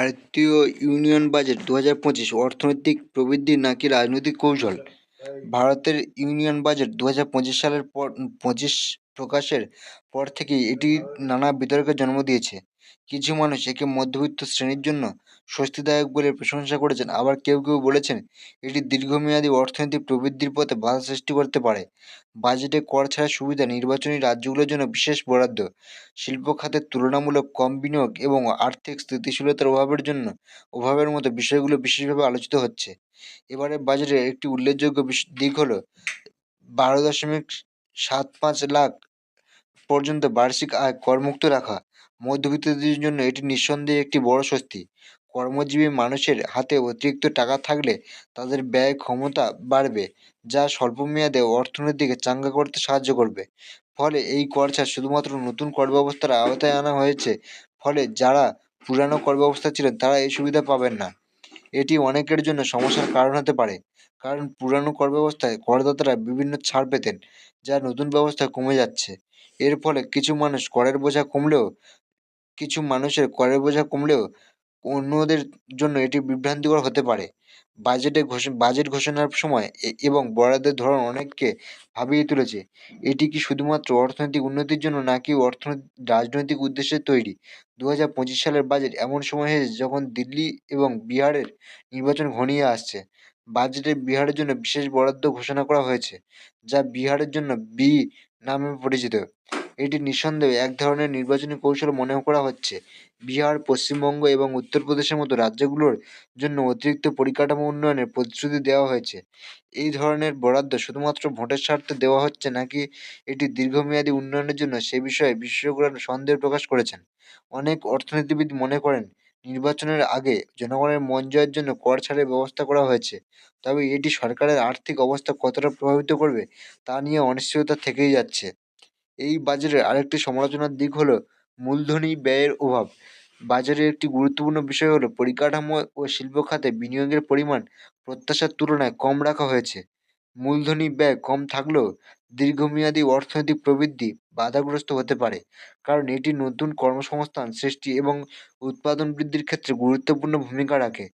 ভারতীয় union budget দু হাজার পঁচিশ অর্থনৈতিক প্রবৃদ্ধি নাকি রাজনৈতিক কৌশল? ভারতের ইউনিয়ন বাজেট দু হাজার পঁচিশ সালের পর, পঁচিশ প্রকাশের পর থেকেই এটি নানা বিতর্কের জন্ম দিয়েছে। কিছু মানুষ একে মধ্যবিত্ত শ্রেণির জন্য স্বস্তিদায়ক বলে প্রশংসা করেছেন। আবার কেউ কেউ বলেছেন, এটি দীর্ঘমেয়াদী অর্থনৈতিক প্রবৃদ্ধির পথে বাধা সৃষ্টি করতে পারে। বাজেটে কর ছাড়ার সুবিধা নির্বাচনী রাজ্যগুলোর জন্য বিশেষ বরাদ্দ। শিল্প খাতের তুলনামূলক কম বিনিয়োগ এবং আর্থিক স্থিতিশীলতার অভাবের জন্য অভাবের মতো বিষয়গুলো বিশেষভাবে আলোচিত হচ্ছে। এবারের বাজেটের একটি উল্লেখযোগ্য দিক হলো, বারো দশমিক সাত পাঁচ লাখ পর্যন্ত বার্ষিক আয় করমুক্ত রাখা। মধ্যবিত্তদের জন্য এটি নিঃসন্দেহে একটি বড় স্বস্তি। কর্মজীবী মানুষের হাতে অতিরিক্ত টাকা থাকলে তাদের ব্যয় ক্ষমতা বাড়বে, যা স্বল্পমেয়াদে অর্থনীতিকে চাঙ্গা করতে সাহায্য করবে। ফলে এই কর ছাড় শুধুমাত্র নতুন কর ব্যবস্থার আওতায় আনা হয়েছে, ফলে যারা পুরানো কর ব্যবস্থা ছিলেন তারা এই সুবিধা পাবেন না। এটি অনেকের জন্য সমস্যার কারণ হতে পারে, কারণ পুরানো কর ব্যবস্থায় করদাতারা বিভিন্ন ছাড় পেতেন, যা নতুন ব্যবস্থায় কমে যাচ্ছে। এর ফলে কিছু মানুষ করের বোঝা কমলেও, কিছু মানুষের করের বোঝা কমলেও অন্যদের জন্য এটি বিভ্রান্তিকর হতে পারে। বাজেটে বাজেট ঘোষণার সময় এবং বরাদ্দের ধরন অনেককে ভাবিয়ে তুলেছে। এটি কি শুধুমাত্র অর্থনৈতিক উন্নতির জন্য নাকি অর্থনৈতিক রাজনৈতিক উদ্দেশ্যে তৈরি? দু হাজার পঁচিশ সালের বাজেট এমন সময় এসেছে যখন দিল্লি এবং বিহারের নির্বাচন ঘনিয়ে আসছে। বাজেটে বিহারের জন্য বিশেষ বরাদ্দ ঘোষণা করা হয়েছে, যা বিহারের জন্য বি নামে পরিচিত। এটি নিঃসন্দেহে এক ধরনের নির্বাচনী কৌশল মনে করা হচ্ছে। বিহার, পশ্চিমবঙ্গ এবং উত্তরপ্রদেশের মতো রাজ্যগুলোর জন্য অতিরিক্ত পরিকাঠামো উন্নয়নের প্রতিশ্রুতি দেওয়া হয়েছে। এই ধরনের বরাদ্দ শুধুমাত্র ভোটের স্বার্থে দেওয়া হচ্ছে নাকি এটি দীর্ঘমেয়াদী উন্নয়নের জন্য সে বিষয়ে বিশেষজ্ঞরা সন্দেহ প্রকাশ করেছেন? অনেক অর্থনীতিবিদ মনে করেন, নির্বাচনের আগে জনগণের মন জয়ের জন্য কর ছাড়ের ব্যবস্থা করা হয়েছে। তবে এটি সরকারের আর্থিক অবস্থা কতটা প্রভাবিত করবে তা নিয়ে অনিশ্চয়তা থেকেই যাচ্ছে। এই বাজেটের আরেকটি সমালোচনার দিক হলো মূলধনী ব্যয়ের অভাব। বাজারের একটি গুরুত্বপূর্ণ বিষয় হলো পরিকাঠামো ও শিল্প খাতে বিনিয়োগের পরিমাণ প্রত্যাশার তুলনায় কম রাখা হয়েছে। মূলধনী ব্যয় কম থাকলেও দীর্ঘমেয়াদী অর্থনৈতিক প্রবৃদ্ধি বাধাগ্রস্ত হতে পারে, কারণ এটি নতুন কর্মসংস্থান সৃষ্টি এবং উৎপাদন বৃদ্ধির ক্ষেত্রে গুরুত্বপূর্ণ ভূমিকা রাখে।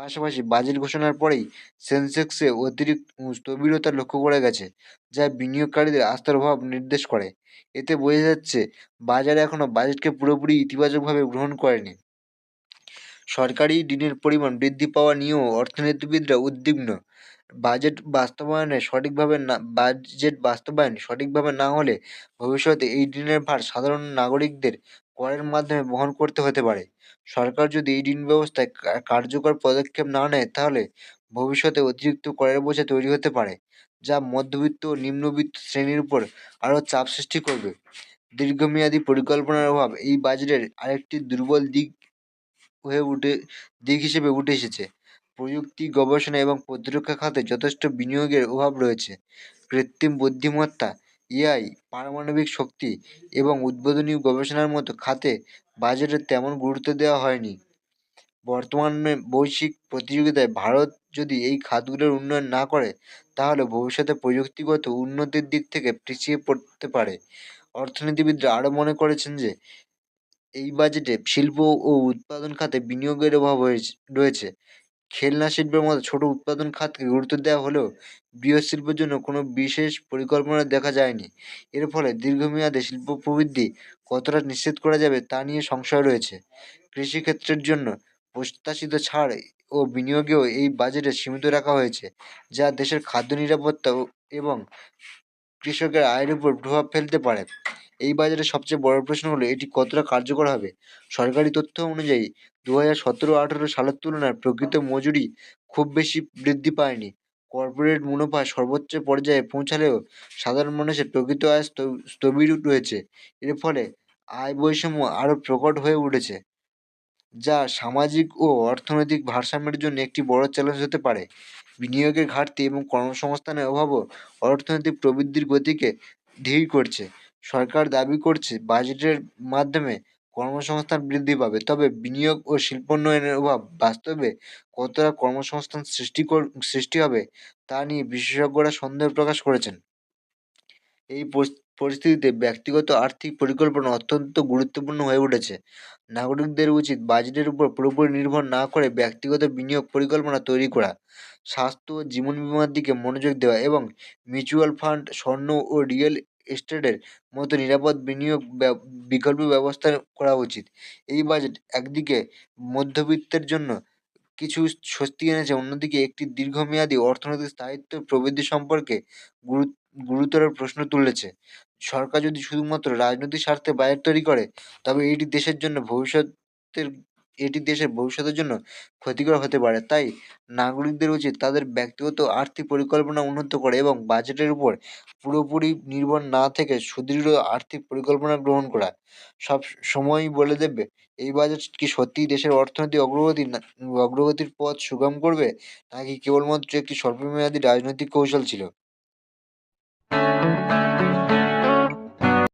পাশাপাশি বাজেট ঘোষণার পরেই সেন্সেক্সে অতিরিক্ত স্থবিরতা লক্ষ্য করা গেছে, যা বিনিয়োগকারীদের আস্থার অভাব নির্দেশ করে। এতে বোঝা যাচ্ছে, বাজার এখনও বাজেটকে পুরোপুরি ইতিবাচকভাবে গ্রহণ করেনি। সরকারি ঋণের পরিমাণ বৃদ্ধি পাওয়া নিয়েও অর্থনীতিবিদরা উদ্বিগ্ন। বাজেট বাস্তবায়নে সঠিকভাবে না, বাজেট বাস্তবায়ন সঠিকভাবে না হলে ভবিষ্যতে এই ঋণের ভার সাধারণ নাগরিকদের করের মাধ্যমে বহন করতে হতে পারে। সরকার যদি এই ঋণ ব্যবস্থায় কার্যকর পদক্ষেপ না নেয়, তাহলে ভবিষ্যতে অতিরিক্ত করের বোঝা তৈরি হতে পারে, যা মধ্যবিত্ত ও নিম্নবিত্ত শ্রেণির উপর আরও চাপ সৃষ্টি করবে। দীর্ঘমেয়াদী পরিকল্পনার অভাব এই বাজেটের আরেকটি দুর্বল দিক হয়ে উঠে, দিক হিসেবে উঠে এসেছে। প্রযুক্তি, গবেষণা এবং প্রতিরক্ষা খাতে যথেষ্ট বিনিয়োগের অভাব রয়েছে। কৃত্রিম বুদ্ধিমত্তা এআই, পারমাণবিক শক্তি এবং উদ্বোধনী গবেষণার মতো খাতে বাজেটে তেমন গুরুত্ব দেওয়া হয়নি। বর্তমানে বৈশ্বিক প্রতিযোগিতায় ভারত যদি এই খাতগুলোর উন্নয়ন না করে, তাহলে ভবিষ্যতে প্রযুক্তিগত উন্নতির দিক থেকে পিছিয়ে পড়তে পারে। অর্থনীতিবিদরা আরও মনে করেছেন যে, এই বাজেটে শিল্প ও উৎপাদন খাতে বিনিয়োগের অভাব হয়েছে, রয়েছে। খেলনা শিল্পের মতো ছোটো উৎপাদন খাতকে গুরুত্ব দেওয়া হলেও বৃহৎ শিল্পের জন্য কোনো বিশেষ পরিকল্পনা দেখা যায়নি। এর ফলে দীর্ঘমেয়াদে শিল্প প্রবৃদ্ধি কতটা নিশ্চিত করা যাবে তা নিয়ে সংশয় রয়েছে। কৃষিক্ষেত্রের জন্য প্রত্যাশিত ছাড় ও বিনিয়োগেও এই বাজেটে সীমিত রাখা হয়েছে, যা দেশের খাদ্য নিরাপত্তা এবং কৃষকের আয়ের উপর প্রভাব ফেলতে পারে। এই বাজারে সবচেয়ে বড় প্রশ্ন হলো, এটি কতটা কার্যকর হবে? সরকারি তথ্য অনুযায়ী দু হাজার সতেরো আঠেরো সালের তুলনায় প্রকৃত মজুরি খুব বেশি বৃদ্ধি পায়নি। কর্পোরেট মুনাফা সর্বোচ্চ পর্যায়ে পৌঁছালেও সাধারণ মানুষের প্রকৃত আয় স্থবির রয়েছে। এর ফলে আয় বৈষম্য আরও প্রকট হয়ে উঠেছে, যা সামাজিক ও অর্থনৈতিক ভারসাম্যের জন্য একটি বড় চ্যালেঞ্জ হতে পারে। বিনিয়োগের ঘাটতি এবং কর্মসংস্থানের অভাবও অর্থনৈতিক প্রবৃদ্ধির গতিকে ধীর করছে। সরকার দাবি করছে বাজেটের মাধ্যমে কর্মসংস্থান বৃদ্ধি পাবে। তবে বিনিয়োগ ও শিল্পোন্নয়নের অভাব বাস্তবে কতটা কর্মসংস্থান সৃষ্টি সৃষ্টি হবে তা নিয়ে বিশেষজ্ঞরা সন্দেহ প্রকাশ করেছেন। এই পরিস্থিতিতে ব্যক্তিগত আর্থিক পরিকল্পনা অত্যন্ত গুরুত্বপূর্ণ হয়ে উঠেছে। নাগরিকদের উচিত বাজেটের উপর পুরোপুরি নির্ভর না করে ব্যক্তিগত বিনিয়োগ পরিকল্পনা তৈরি করা, স্বাস্থ্য ও জীবন বিমার দিকে মনোযোগ দেওয়া এবং মিউচুয়াল ফান্ড স্বর্ণ ও রিয়েল এস্টেটের মতো নিরাপদ বিনিয়োগ বিকল্প ব্যবস্থা করা উচিত। এই বাজেট একদিকে মধ্যবিত্তের জন্য কিছু স্বস্তি এনেছে, অন্যদিকে একটি দীর্ঘমেয়াদী অর্থনৈতিক স্থায়িত্ব প্রবৃদ্ধি সম্পর্কে গুরু- গুরুতর প্রশ্ন তুলেছে। সরকার যদি শুধুমাত্র রাজনৈতিক স্বার্থে বাজেট তৈরি করে, তবে এটি দেশের জন্য ভবিষ্যতের এটি দেশের ভবিষ্যতের জন্য ক্ষতিকর হতে পারে। তাই নাগরিকদের উচিত তাদের ব্যক্তিগত আর্থিক পরিকল্পনা উন্নত করে এবং বাজেটের উপর পুরোপুরি নির্ভর না থেকে সুদৃঢ় আর্থিক পরিকল্পনা গ্রহণ করা। সব সময়ই বলে দেবে, এই বাজেট কি সত্যিই দেশের অর্থনৈতিক অগ্রগতি না, অগ্রগতির পথ সুগম করবে? নাকি কেবলমাত্র একটি স্বল্পমেয়াদী রাজনৈতিক কৌশল ছিল?